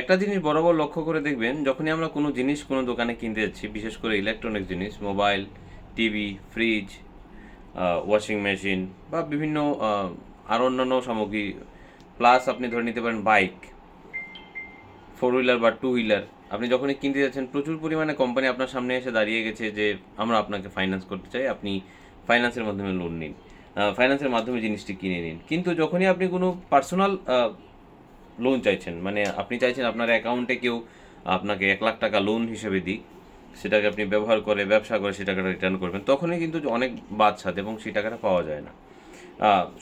একটা জিনিস বরাবর লক্ষ্য করে দেখবেন, যখনই আমরা কোনো জিনিস কোনো দোকানে কিনতে যাচ্ছি, বিশেষ করে ইলেকট্রনিক জিনিস mobile TV fridge washing machine বা বিভিন্ন আরও অন্যান্য সামগ্রী প্লাস আপনি ধরে নিতে পারেন বাইক ফোর হুইলার বা টু হুইলার আপনি যখনই কিনতে যাচ্ছেন, প্রচুর পরিমাণে কোম্পানি আপনার সামনে এসে দাঁড়িয়ে গেছে যে, আমরা আপনাকে ফাইন্যান্স করতে চাই, আপনি ফাইন্যান্সের মাধ্যমে লোন নিন। ফাইন্যান্সের মাধ্যমে জিনিসটি কিনে নিন। কিন্তু যখনই আপনি কোনো পার্সোনাল লোন চাইছেন। মানে আপনি চাইছেন আপনার অ্যাকাউন্টে কেউ আপনাকে এক লাখ টাকা লোন হিসেবে দিক, সেটাকে আপনি ব্যবহার করে, ব্যবসা করে সে টাকাটা রিটার্ন করবেন, তখনই কিন্তু অনেক বাদ সাথে এবং সেই টাকাটা পাওয়া যায় না।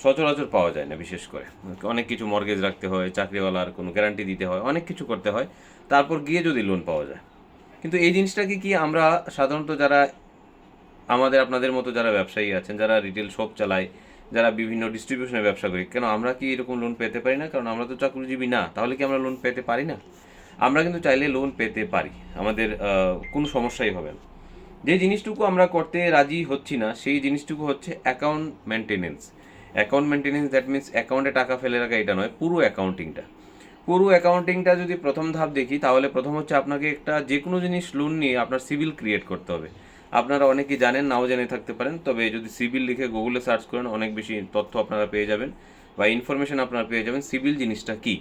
সচরাচর পাওয়া যায় না বিশেষ করে। অনেক কিছু মর্গেজ রাখতে হয়, চাকরিওয়ালার কোনো গ্যারান্টি দিতে হয়, অনেক কিছু করতে হয়, তারপর গিয়ে যদি লোন পাওয়া যায়। কিন্তু এই জিনিসটাকে কি আমরা সাধারণত যারা আমাদের, আপনাদের মতো যারা ব্যবসায়ী আছেন, যারা রিটেল শপ চালায় যারা বিভিন্ন ডিস্ট্রিবিউশনের ব্যবসা করি। কেন, আমরা কি এরকম লোন পেতে পারি না? কারণ আমরা তো চাকরিজীবী না, তাহলে কি আমরা লোন পেতে পারি না? আমরা কিন্তু চাইলে লোন পেতে পারি। আমাদের কোনো সমস্যাই হবে না। যে জিনিসটুকু আমরা করতে রাজি হচ্ছি না, সেই জিনিসটুকু হচ্ছে account maintenance account maintenance that means অ্যাকাউন্টে টাকা ফেলে রাখা, এটা নয়, পুরো অ্যাকাউন্টিংটা পুরো অ্যাকাউন্টিংটা যদি প্রথম ধাপ দেখি, তাহলে প্রথম হচ্ছে আপনাকে একটা যে কোনো জিনিস লোন নিয়ে আপনার সিভিল ক্রিয়েট করতে হবে। আপনারা অনেকেই জানেন, নাও জেনে থাকতে পারেন, তবে যদি সিভিল লিখে গুগলে সার্চ করেন, অনেক বেশি তথ্য আপনারা পেয়ে যাবেন বা ইনফরমেশন আপনারা পেয়ে যাবেন সিভিল জিনিসটা কী।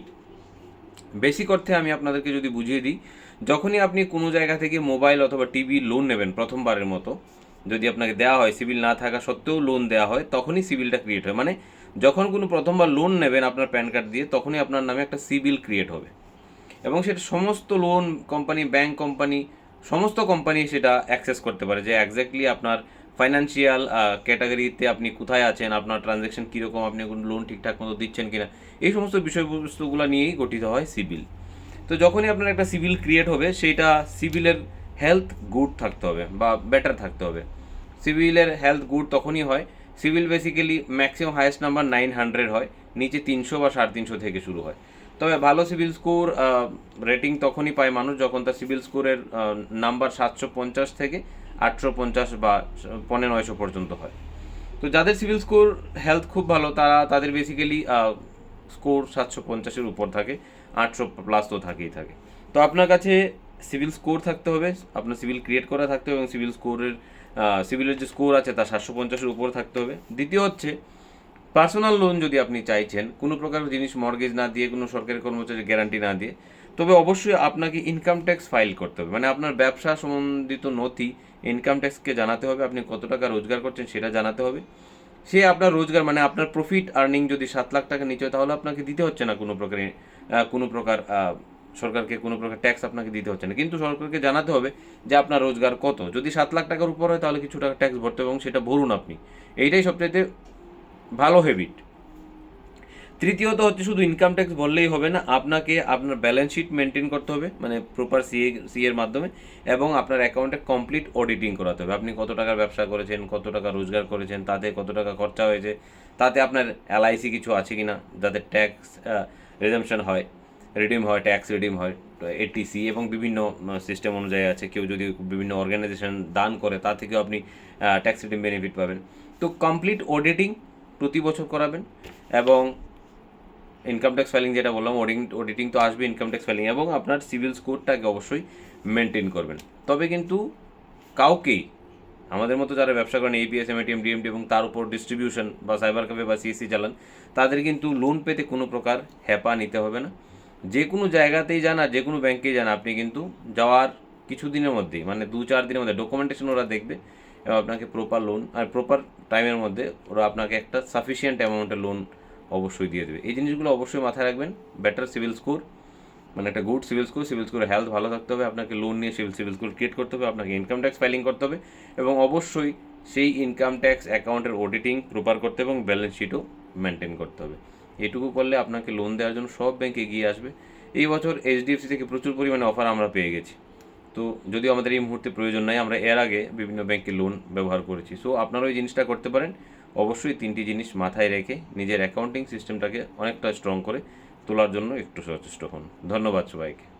বেসিক অর্থে আমি আপনাদেরকে যদি বুঝিয়ে দিই, যখনই আপনি কোনো জায়গা থেকে মোবাইল অথবা টিভি লোন নেবেন প্রথমবারের মতো, যদি আপনাকে দেওয়া হয় সিভিল না থাকা সত্ত্বেও লোন দেওয়া হয়, তখনই সিভিলটা ক্রিয়েট হয়। মানে যখন কোনো প্রথমবার লোন নেবেন আপনার প্যান কার্ড দিয়ে, তখনই আপনার নামে একটা সিভিল ক্রিয়েট হবে। এবং সেটা সমস্ত লোন কোম্পানি ব্যাংক কোম্পানি সমস্ত কোম্পানি সেটা অ্যাক্সেস করতে পারে, যে একজ্যাক্টলি আপনার ফাইন্যান্সিয়াল ক্যাটাগরিতে আপনি কোথায় আছেন, আপনার ট্রানজ্যাকশন কীরকম, আপনি কোনো লোন ঠিকঠাক মতো দিচ্ছেন কিনা, এই সমস্ত বিষয়বস্তুগুলো নিয়েই গঠিত হয় সিভিল তো যখনই আপনার একটা সিভিল ক্রিয়েট হবে, সেটা সিভিলের হেলথ গুড থাকতে হবে বা বেটার থাকতে হবে। সিভিলের হেলথ গুড তখনই হয় CIBIL basically maximum highest number nine hundred হয়, নিচে তিনশো বা সাড়ে তিনশো থেকে শুরু হয়। তবে ভালো সিভিল স্কোর রেটিং তখনই পায় মানুষ যখন তার সিভিল স্কোরের নাম্বার সাতশো পঞ্চাশ থেকে আটশো পঞ্চাশ বা পনেরো নয়শো পর্যন্ত হয়। তো যাদের সিভিল স্কোর হেলথ খুব ভালো, তারা, তাদের বেসিক্যালি স্কোর সাতশো পঞ্চাশের উপর থাকে, আটশো প্লাস তো থাকেই থাকে। তো আপনার কাছে সিভিল স্কোর থাকতে হবে, আপনার সিভিল ক্রিয়েট করা থাকতে হবে এবং সিভিল স্কোরের সিভিলের যে স্কোর আছে তা সাতশো পঞ্চাশের উপর থাকতে হবে। দ্বিতীয় হচ্ছে পার্সোনাল লোন যদি আপনি চাইছেন, কোনো প্রকার জিনিস মর্গেজ না দিয়ে, কোনো সরকারি কর্মচারী গ্যারান্টি না দিয়ে, তবে অবশ্যই আপনাকে ইনকাম ট্যাক্স ফাইল করতে হবে। মানে আপনার ব্যবসা সম্বন্ধিত নথি ইনকাম ট্যাক্সকে জানাতে হবে, আপনি কত টাকা রোজগার করছেন সেটা জানাতে হবে। সে আপনার রোজগার মানে আপনার প্রফিট আর্নিং যদি সাত লাখ টাকা নিচে হয়, তাহলে আপনাকে দিতে হচ্ছে না কোনো প্রকার কোনো প্রকার সরকারকে কোনো প্রকার ট্যাক্স আপনাকে দিতে হচ্ছে না। কিন্তু সরকারকে জানাতে হবে যে আপনার রোজগার কত। যদি সাত লাখ টাকার উপর হয়, তাহলে কিছু টাকা ট্যাক্স ভরতে হবে এবং সেটা ভরুন আপনি। এইটাই সবচাইতে ভালো হ্যাবিট তৃতীয়ত হচ্ছে শুধু ইনকাম ট্যাক্স বললেই হবে না, আপনাকে আপনার ব্যালেন্স শিট মেনটেন করতে হবে মানে প্রপার সিএ সি এর মাধ্যমে, এবং আপনার অ্যাকাউন্টে কমপ্লিট অডিটিং করাতে হবে। আপনি কত টাকার ব্যবসা করেছেন, কত টাকা রোজগার করেছেন, তাতে কত টাকা খরচা হয়েছে, তাতে আপনার এলআইসি কিছু আছে কি না যাতে ট্যাক্স রিজামশন হয় রিডিম হয় ট্যাক্স রিডিম হয় এটিসি এবং বিভিন্ন সিস্টেম অনুযায়ী আছে। কেউ যদি বিভিন্ন অর্গানাইজেশন দান করে তা থেকেও আপনি ট্যাক্স রিডিম বেনিফিট পাবেন। তো কমপ্লিট অডিটিং প্রতি বছর করাবেন এবং ইনকাম ট্যাক্স ফাইলিং যেটা বললাম অডিং অডিটিং তো আসবে ইনকাম ট্যাক্স ফাইলিং এবং আপনার সিভিল স্কোরটাকে অবশ্যই মেনটেন করবেন। তবে কিন্তু কাউকেই আমাদের মতো যারা ব্যবসা করেন এপিএস এমএটিএম ডিএমটি এবং তার উপর ডিস্ট্রিবিউশন বা সাইবার ক্যাফে বা সিএসসি চালান, তাদের কিন্তু লোন পেতে কোনো প্রকার হ্যাপা নিতে হবে না। যে কোনো জায়গাতেই যান আর যে কোনো ব্যাংকেই যান, আপনি কিন্তু যাওয়ার কিছু দিনের মধ্যেই মানে দু চার দিনের মধ্যে ডকুমেন্টেশন ওরা দেখবে। এবং আপনাকে প্রপার লোন আর প্রপার টাইমের মধ্যে ওরা আপনাকে একটা সাফিসিয়েন্ট অ্যামাউন্টের লোন অবশ্যই দিয়ে দেবে। এই জিনিসগুলো অবশ্যই মাথায় রাখবেন। বেটার সিভিল স্কোর মানে একটা গুড সিভিল স্কোর সিভিল স্কোরের হেলথ ভালো থাকতে হবে, আপনাকে লোন নিয়ে সিভিল সিভিল স্কোর ক্রিয়েট করতে হবে, আপনাকে ইনকাম ট্যাক্স ফাইলিং করতে হবে এবং অবশ্যই সেই ইনকাম ট্যাক্স অ্যাকাউন্টের অডিটিং প্রপার করতে এবং ব্যালেন্স শিটও মেনটেন করতে হবে। এটুকু করলে আপনাকে লোন দেওয়ার জন্য সব ব্যাংক এগিয়ে আসবে। এই বছর এইচডিএফসি থেকে প্রচুর পরিমাণে অফার আমরা পেয়ে গেছি। তো যদিও আমাদের এই মুহূর্তে প্রয়োজন নাই, আমরা এর আগে বিভিন্ন ব্যাংকে লোন ব্যবহার করেছি। সো আপনারা ওই জিনিসটা করতে পারেন। অবশ্যই তিনটি জিনিস মাথায় রেখে নিজের অ্যাকাউন্টিং সিস্টেমটাকে অনেকটা স্ট্রং করে তোলার জন্য একটু সচেষ্ট হন। ধন্যবাদ সবাইকে।